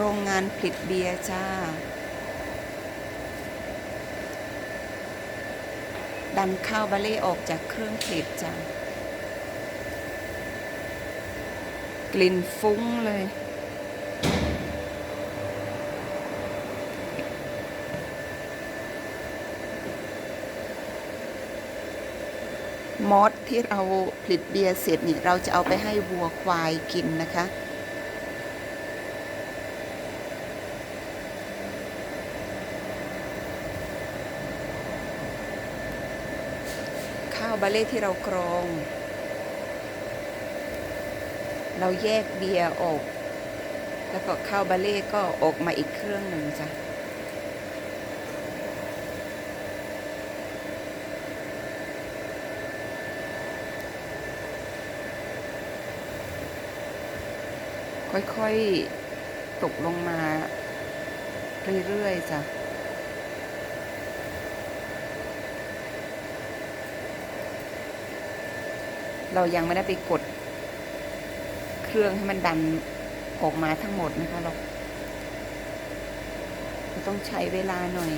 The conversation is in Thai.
โรงงานผลิตเบียร์จ้า ดันข้าวบาเล่ออกจากเครื่องผลิตจ้ากลิ่นฟุ้งเลย มอสที่เราผลิตเบียร์เสร็จนี่เราจะเอาไปให้วัวควายกินนะคะ ข้าว บาเล่ที่เรากรอง เราแยกเบียร์ออก แล้วก็ข้าวบาเล่ก็ออกมาอีกเครื่องหนึ่งจ้ะค่อยๆ ตกลงมาเรื่อยๆจ้ะ เรายังไม่ได้ไปกด เครื่องให้มันดันออกมาทั้งหมดนะคะเราต้องใช้เวลาหน่อย